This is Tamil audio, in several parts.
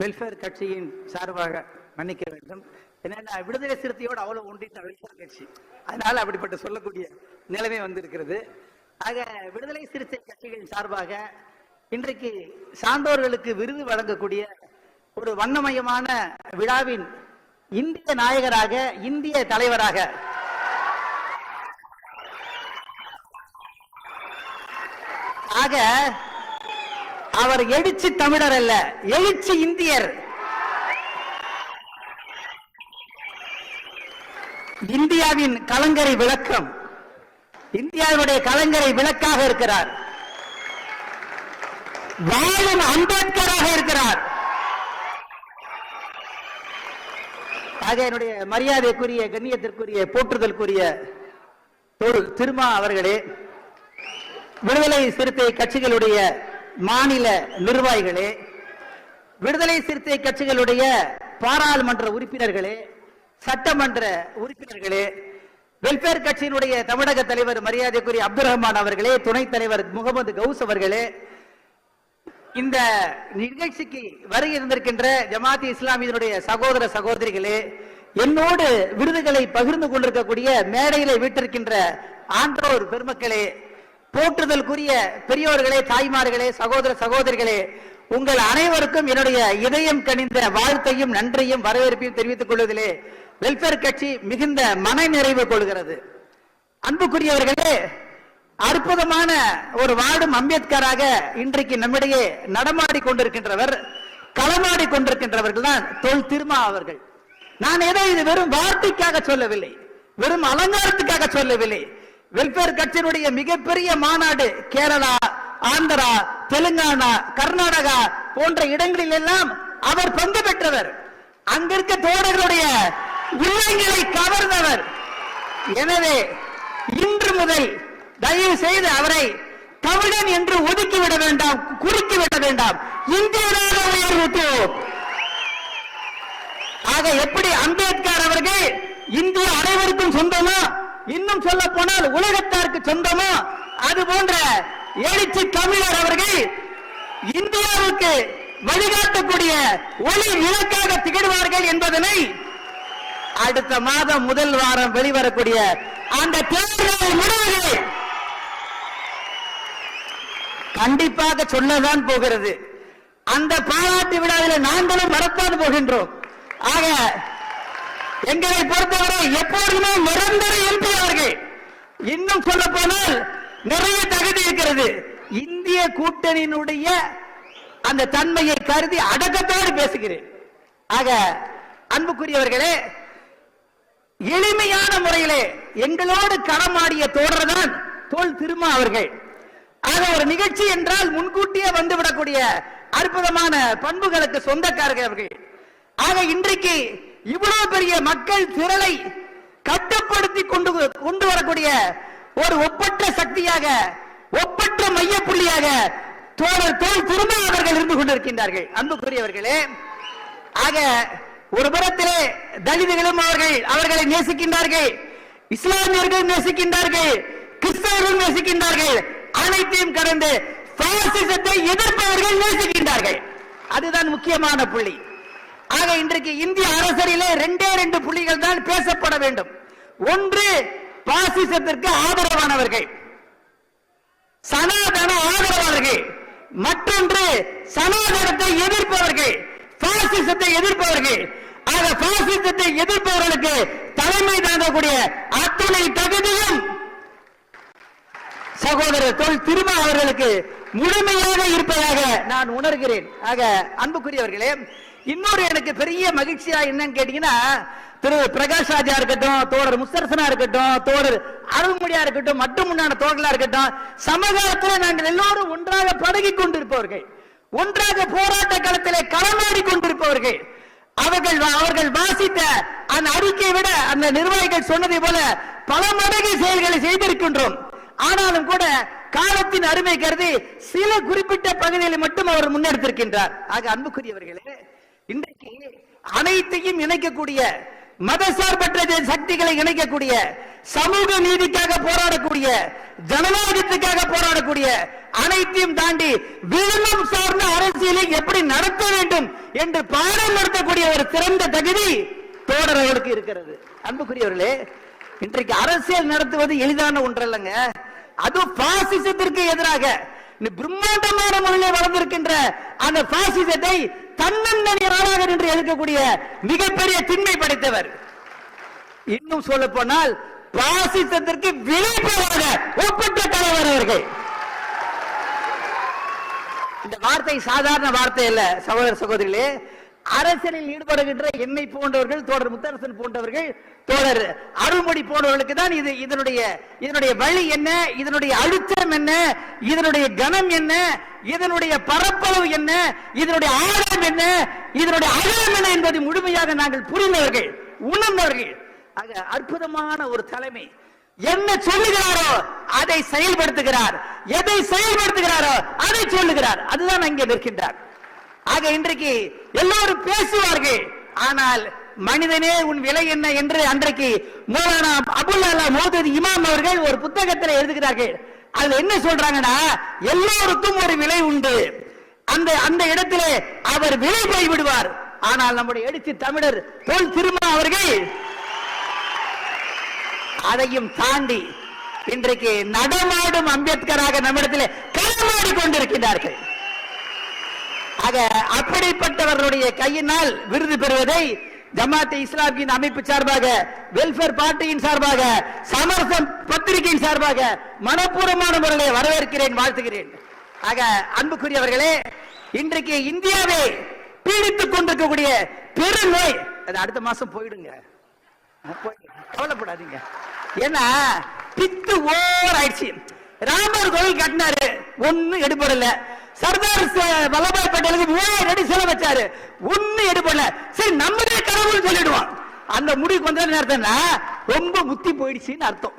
வெல்ஃபேர் கட்சியின் சார்பாக மன்னிக்க வேண்டும். ஏன்னா விடுதலை சிறுத்தையோடு அவ்வளவு ஒன்றிட்ட வெல்ஃபேர் கட்சி. அதனால அப்படிப்பட்ட சொல்லக்கூடிய நிலைமை வந்திருக்கிறது. ஆக விடுதலை சிறுத்தை கட்சிகளின் சார்பாக இன்றைக்கு சான்றோர்களுக்கு விருது வழங்கக்கூடிய ஒரு வண்ணமயமான விழாவின் இந்திய நாயகராக இந்திய தலைவராக ஆக அவர் எழுச்சி தமிழர் அல்ல எழுச்சி இந்தியர். இந்தியாவின் கலங்கரை விளக்கம். இந்தியாவுடைய கலங்கரை விளக்காக இருக்கிறார். வாழும் அம்பேத்கராக இருக்கிறார். ஆக என்னுடைய மரியாதைக்குரிய கண்ணியத்திற்குரிய போற்றுதலுக்குரிய தொல் திருமா அவர்களே விடுதலை சிறுத்தை கட்சிகளுடைய மாநில நிர்வாகிகளே விடுதலை சிறுத்தை கட்சிகளுடைய பாராளுமன்ற உறுப்பினர்களே சட்டமன்ற உறுப்பினர்களே வெல்பேர் கட்சியினுடைய தமிழக தலைவர் மரியாதைக்குரிய அப்துல் ரஹ்மான் அவர்களே துணைத் தலைவர் முகமது கவுஸ் அவர்களே இந்த நிகழ்ச்சிக்கு வருகை இருந்திருக்கின்ற ஜமாத்தி இஸ்லாமியனுடைய சகோதர சகோதரிகளே என்னோடு விருதுகளை பகிர்ந்து கொண்டிருக்கக்கூடிய மேடையிலே வீட்டிருக்கின்ற ஆன்றோர் பெருமக்களே போற்றுதலுக்குரிய பெரியோர்களே தாய்மார்களே சகோதர சகோதரிகளே உங்கள் அனைவருக்கும் என்னுடைய இதயம் கனிந்த வாழ்த்தையும் நன்றியும் வரவேற்பையும் தெரிவித்துக் கொள்வதிலே வெல்ஃபேர் கட்சி மிகுந்த மன நிறைவு கொள்கிறது. அன்புக்குரியவர்களே அற்புதமான ஒரு வாடும் அம்பேத்கராக இன்றைக்கு நம்மிடையே நடமாடி கொண்டிருக்கின்றவர் களமாடி கொண்டிருக்கின்றவர்கள் தான் தொல் திருமா அவர்கள். நான் ஏதோ இது வெறும் வார்த்தைக்காக சொல்லவில்லை வெறும் அலங்காரத்துக்காக சொல்லவில்லை வெல்ஃபேர் கட்சியினுடைய மிகப்பெரிய மாநாடு கேரளா ஆந்திரா தெலுங்கானா கர்நாடகா போன்ற இடங்களில் எல்லாம் அவர் பங்கு பெற்றவர். அங்கிருக்க தோழர்களுடைய உள்ளங்களை கவர்ந்தவர். எனவே இன்று முதல் தயவு செய்து அவரை தமிழன் என்று ஒதுக்கிவிட வேண்டாம் குறுக்கிவிட வேண்டாம். இந்தியராக உயர்வுத்தோம் ஆக எப்படி அம்பேத்கர் அவர்கள் இந்திய அனைவருக்கும் சொந்தமா? இன்னும் சொல்ல போனால் உலகத்தாருக்கு சொந்தமோ? அது போன்ற எழுச்சி தமிழர் அவர்கள் இந்தியாவுக்கு வழிகாட்டக்கூடிய ஒளி இலக்காக திகழ்வார்கள் என்பதனை அடுத்த மாதம் முதல் வாரம் வெளிவரக்கூடிய அந்த தேர்தலை முடிவுகள் கண்டிப்பாக சொல்லதான் போகிறது. அந்த பாராட்டு விழாவில் நாங்களும் மறக்காது போகின்றோம். ஆக எங்களை பொறுத்தவரை எப்போதுமே நிரந்தர எம்பி அவர்கள் இன்னும் சொல்ல போனால் நிறைய தகுதி இருக்கிறது. இந்திய கூட்டணியினுடைய அந்த தன்மையை கருதி அடக்கத்தோடு பேசுகிறேன். ஆக அன்புக்குரியவர்களே எளிமையான முறையிலே எங்களோடு களமாடிய தோழர்தான் தோல் திருமா அவர்கள். ஆக ஒரு நிகழ்ச்சி என்றால் முன்கூட்டியே வந்துவிடக்கூடிய அற்புதமான பண்புகளுக்கு சொந்தக்காரர்கள் அவர்கள். ஆக இன்றைக்கு இவ்வளவு பெரிய மக்கள் திரளை கட்டுப்படுத்தி கொண்டு கொண்டு வரக்கூடிய ஒரு ஒப்பற்ற சக்தியாக ஒப்பற்ற மையப்புள்ளியாக தோழர் தோல் திருமா அவர்கள் இருந்து கொண்டிருக்கின்றார்கள். அன்புக்குரியவர்களே ஆக ஒரு புறத்திலே தலிதுகளும் அவர்கள் அவர்களை நேசிக்கின்றார்கள் இஸ்லாமியர்கள் நேசிக்கின்றார்கள் கிறிஸ்தவர்கள் நேசிக்கின்றார்கள் அனைத்தையும் கடந்து பாசிசத்தை எதிர்ப்பவர்கள் நேசிக்கின்றார்கள். அதுதான் முக்கியமான புள்ளி. ஆக இன்றைக்கு இந்திய அரசியலே ரெண்டே ரெண்டு புள்ளிகள் தான் பேசப்பட வேண்டும். ஒன்று பாசிசத்திற்கு ஆதரவானவர்கள். சனாதன ஆதரவாளர்கள். மற்றொன்று சனாதனத்தை எதிர்ப்பவர்கள். பாசிசத்தை எதிர்ப்பவர்கள். ஆக பாசிசத்தை எதிர்ப்பவர்களுக்கு தலைமை தாங்கக்கூடிய அத்துணை தகுதியும் சகோதரர் தொல் திருமா அவர்களுக்கு முழுமையாக இருப்பதாக நான் உணர்கிறேன். ஆக அன்புக்குரியவர்களே இன்னொரு எனக்கு பெரிய மகிழ்ச்சியா என்னன்னு கேட்டீங்கன்னா திரு பிரகாஷ் ராஜா இருக்கட்டும் தோழர் முஸ்தரசனா இருக்கட்டும் தோழர் அருள்மொழியா இருக்கட்டும் மட்டும் முன்னான தோழர்களா இருக்கட்டும் சமகாலத்தில் நாங்கள் எல்லோரும் ஒன்றாக பழகி கொண்டிருப்பவர்கள். ஒன்றாக போராட்ட களத்திலே களமாடி கொண்டிருப்பவர்கள். அவர்கள் அவர்கள் வாசித்த அந்த அறிக்கையை விட அந்த நிர்வாகிகள் சொன்னதை போல பல மடங்கு செயல்களை செய்திருக்கின்றோம். ஆனாலும் கூட காலத்தின் அருமை கருதி சில குறிப்பிட்ட பகுதிகளை மட்டும் அவர் முன்னெடுத்திருக்கின்றார். ஆக அன்புக்குரியவர்களே இன்றைக்கு அனைத்தையும் இணைக்கக்கூடிய மதசார்பற்ற சக்திகளை இணைக்கக்கூடிய சமூக நீதிக்காக போராடக்கூடிய ஜனநாயகத்துக்காக போராடக்கூடிய அனைத்தையும் தாண்டி விழுமம் சார்ந்த அரசியலை எப்படி நடத்த வேண்டும் என்று பாடம் நடத்தக்கூடிய ஒரு சிறந்த தகுதி தோழர்களுக்கு இருக்கிறது. அன்புக்குரியவர்களே இன்றைக்கு அரசியல் நடத்துவது எளிதான ஒன்றல்லங்க. அது பாசிசத்திற்கு எதிராக பிரம்மாண்டமான முறையில் வளர்ந்திருக்கின்ற அந்த பாசிசத்தை தன்னந்தனி நாளாக நின்று எதிர்க்கக்கூடிய மிகப்பெரிய திண்மை படைத்தவர். இன்னும் சொல்ல போனால் பாசிசத்திற்கு விளைப்பதாக ஒப்பற்ற தலைவர் அவர்கள். இந்த வார்த்தை சாதாரண வார்த்தை அல்ல சகோதர சகோதரிகளே. அரசியலில் ஈடுபடுகின்ற என்னை போன்றவர்கள் தோழர் முத்தரசன் போன்றவர்கள் தோழர் அருள்மொழி போன்றவர்களுக்கு தான் இது இதனுடைய இதனுடைய வழி என்ன இதனுடைய அழுத்தம் என்ன இதனுடைய கனம் என்ன இதனுடைய பரப்பளவு என்ன இதனுடைய ஆழம் என்ன இதனுடைய அகலம் என்ன என்பதை முழுமையாக நாங்கள் புரிந்தவர்கள் உணர்ந்தவர்கள். ஆக அற்புதமான ஒரு தலைமை. என்ன சொல்லுகிறாரோ அதை செயல்படுத்துகிறார். எதை செயல்படுத்துகிறாரோ அதை சொல்லுகிறார். அதுதான் அங்கே நிற்கின்றார். ஆக இன்றைக்கு எல்லோரும் பேசுவார்கள். ஆனால் மனிதனே உன் விலை என்ன என்று அன்றைக்கு மௌலானா அபுல்லா மோதது இமாம் அவர்கள் ஒரு புத்தகத்தில் எழுதுகிறார்கள். அதுல என்ன சொல்றாங்கன்னா எல்லோருக்கும் ஒரு விலை உண்டு. அந்த அந்த இடத்திலே அவர் விலை போய் விடுவார். ஆனால் நம்முடைய எழுச்சி தமிழர் தொல் திருமா அவர்கள் அதையும் தாண்டி இன்றைக்கு நடமாடும் அம்பேத்கராக நம்மிடத்தில் களமாடி கொண்டிருக்கிறார்கள் ஆக அப்படிப்பட்டவர்களுடைய கையினால் விருது பெறுவதை ஜமாத் இஸ்லாமியின் அமைப்பு சார்பாக வெல்ஃபேர் பார்ட்டியின் சார்பாக சமரசம் பத்திரிகையின் சார்பாக மனப்பூர்வமான முறையில் வரவேற்கிறேன் வாழ்த்துகிறேன். ஆக அன்புக்குரியவர்களே இன்றைக்கு இந்தியாவை பீடித்துக் கொண்டிருக்கக்கூடிய பெருநோய் அது அடுத்த மாசம் போயிடுங்க. கவலைப்படாதீங்க. ஏன்னா பித்து ஓர் ஆயிடுச்சு ராமர் கோயில் கட்டினாரு. ஒன்னும் எடுபடல. சர்தார் வல்லபாய் பட்டேலுக்கு மூவாயிரம் அடி சிலை வச்சாரு. ஒண்ணும் எடுபடல சரி நம்மளே கடவுள் சொல்லிடுவான் அந்த முடிவுக்கு வந்த நேரத்தினா ரொம்ப புத்தி போயிடுச்சுன்னு அர்த்தம்.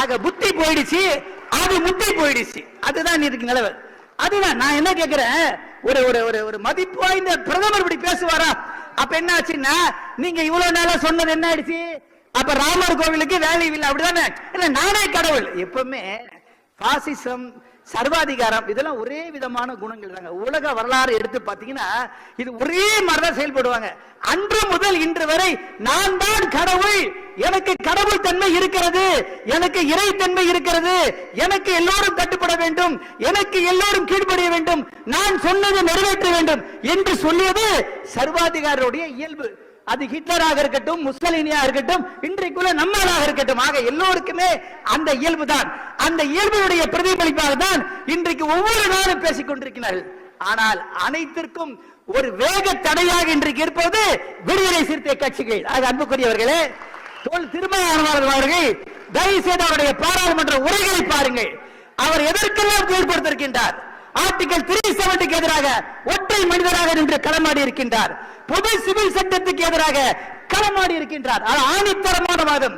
ஆக புத்தி போயிடுச்சு அது முட்டி போயிடுச்சு. அதுதான் இதுக்கு நிலவு. அதுதான் நான் என்ன கேட்கிறேன் ஒரு ஒரு ஒரு ஒரு மதிப்பு வாய்ந்த பிரதமர் இப்படி பேசுவாரா? அப்ப என்ன ஆச்சுன்னா நீங்க இவ்வளவு நாளா சொன்னது என்ன ஆயிடுச்சு? அப்ப ராமர் கோவிலுக்கு வேல்யூ இல்லை அப்படிதானே? இல்ல நானே கடவுள். எப்பவுமே பாசிசம் சர்வாதிகாரம் இதெல்லாம் ஒரே விதமான குணங்கள் தாங்க. உலக வரலாறு எடுத்து பார்த்தீங்கன்னா இது ஒரே மாதிரிதான் செயல்படுவாங்க. அன்று முதல் இன்று வரை நான் தான் கடவுள். எனக்கு கடவுள் தன்மை இருக்கிறது. எனக்கு இறை தன்மை இருக்கிறது. எனக்கு எல்லோரும் கட்டுப்பட வேண்டும். எனக்கு எல்லோரும் கீழ்ப்படிய வேண்டும். நான் சொன்னதை நிறைவேற்ற வேண்டும் என்று சொல்லியது சர்வாதிகாரருடைய இயல்பு. அது ஹிட்லராக இருக்கட்டும் முஸ்லினியா இருக்கட்டும் இன்றைக்குள்ள நம்மளாக இருக்கட்டும். ஆக எல்லோருக்குமே அந்த இயல்பு தான். அந்த இயல்புடைய பிரதிபலிப்பாக தான் இன்றைக்கு ஒவ்வொரு நாளும் பேசிக் கொண்டிருக்கிறார்கள். ஆனால் அனைத்திற்கும் ஒரு வேக தடையாக இன்றைக்கு இருப்பது விடுதலை சிறுத்தை கட்சிகள். அது அன்புக்குரியவர்களே தோல் திருமாவளவன் அவர்கள் தயவு செய்து அவருடைய பாராளுமன்ற உரைகளை பாருங்கள். அவர் எதற்கெல்லாம் ஏற்படுத்திருக்கின்றார் ஆர்டிகல் த்ரீ செவன்டிக்கு எதிராக ஒற்றை மனிதராக நின்று களமாடி இருக்கின்றார். பொது சிவில் சட்டத்துக்கு எதிராக களமாடி இருக்கின்றார். அது ஆணித்தரமான வாதம்.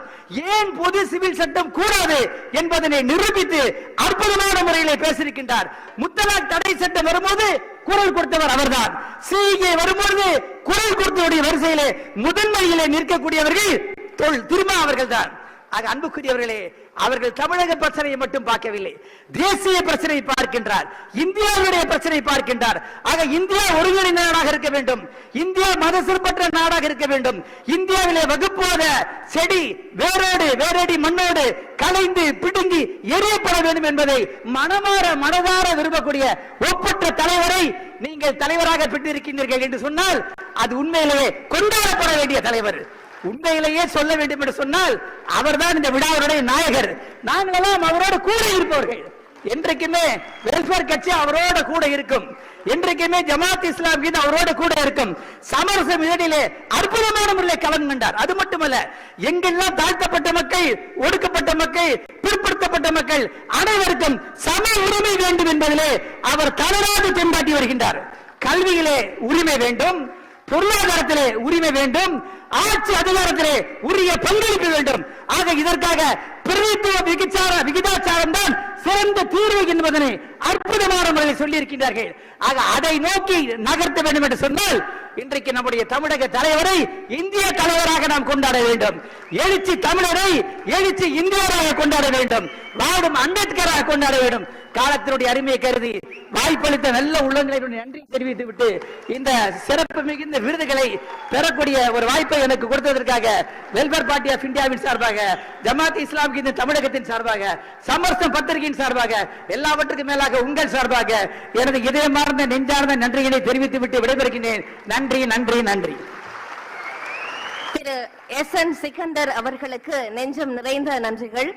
ஏன் பொது சிவில் சட்டம் கூடாது என்பதனை நிரூபித்து அற்புதமான முறையிலே பேசியிருக்கின்றார். முத்தலாக் தடை சட்டம் வரும்போது குரல் கொடுத்தவர் அவர்தான். சிஏ வரும்போது குரல் கொடுத்தவருடைய வரிசையிலே முதன்மையிலே நிற்கக்கூடியவர்கள் தொல் திருமா அவர்கள் தான் ஆக அன்புக்குரியவர்களே அவர்கள் தமிழக பிரச்சனையை மட்டும் பார்க்கவில்லை. தேசிய பிரச்சனையை பார்க்கின்றார் இந்தியாவுடைய பிரச்சனையை பார்க்கின்றார். ஆக இந்தியா ஒருங்கிணைந்த நாடாக இருக்க வேண்டும். இந்தியா மதசிற்பற்ற நாடாக இருக்க வேண்டும். இந்தியாவிலே வகுப்போத செடி வேரோடு வேரடி மண்ணோடு கலைந்து பிடுங்கி எரியப்பட வேண்டும் என்பதை மனமாற மனதார விரும்பக்கூடிய ஒப்பற்ற தலைவரை நீங்கள் தலைவராக பெற்றிருக்கின்றீர்கள் என்று சொன்னால் அது உண்மையிலேயே கொண்டாடப்பட வேண்டிய தலைவர். உண்மையிலேயே சொல்ல வேண்டும் என்று சொன்னால் அவர்தான் இந்த விழாவுடைய நாயகர். நாங்களெல்லாம் அவரோடு கூட இருப்பவர்கள். என்றைக்குமே வெல்ஃபேர் கட்சி அவரோட கூட இருக்கும். என்றைக்குமே ஜமாத் இஸ்லாம் கீது அவரோட கூட இருக்கும். சமரசம் இதழிலே அற்புதமான முறையில் கலந்து கண்டார் அது மட்டுமல்ல எங்கெல்லாம் தாழ்த்தப்பட்ட மக்கள் ஒடுக்கப்பட்ட மக்கள் பிற்படுத்தப்பட்ட மக்கள் அனைவருக்கும் சம உரிமை வேண்டும் என்பதிலே அவர் தளராது தென்பாட்டி வருகின்றார். கல்வியிலே உரிமை வேண்டும் பொருளாதாரத்திலே உரிமை வேண்டும் ஆட்சி அதிகாரத்திலே உரிய பங்களிப்பு வேண்டும். ஆக இதற்காக பிரதித்துவ விகிச்சார விகிதாச்சாரம் தான் சிறந்த தீர்வு என்பதனை அற்புதமான முறையில் சொல்லி இருக்கின்றார்கள் ஆக அதை நோக்கி நகர்த்த வேண்டும் என்று சொன்னால் இன்றைக்கு நம்முடைய தமிழக தலைவரை இந்திய தலைவராக நாம் கொண்டாட வேண்டும். எழுச்சி தமிழரை எழுச்சி இந்தியராக கொண்டாட வேண்டும். வாடும் அம்பேத்கராக கொண்டாட வேண்டும். காலத்தினுடைய அருமையை கருதி வாய்ப்பளித்த நல்ல உள்ளங்களை நன்றி தெரிவித்து விட்டு இந்த சிறப்பு மிகுந்த விருதுகளை பெறக்கூடிய ஒரு வாய்ப்பை எனக்கு கொடுத்ததற்காக வெல்பேர் பார்ட்டி ஆஃப் இந்தியாவின் சார்பாக ஜமாத் இஸ்லாம் இந்த தமிழகத்தின் சார்பாக சமர்சம் பத்திரிகையின் சார்பாக எல்லாவற்றுக்கும் மேலாக உங்கள் சார்பாக எனது இதயமார்ந்த நெஞ்சார்ந்த நன்றிகளை தெரிவித்து விட்டு விடைபெறுகின்றேன் நன்றி நன்றி நன்றி. திரு எஸ் என் சிக்கந்தர் அவர்களுக்கு நெஞ்சம் நிறைந்த நன்றிகள்.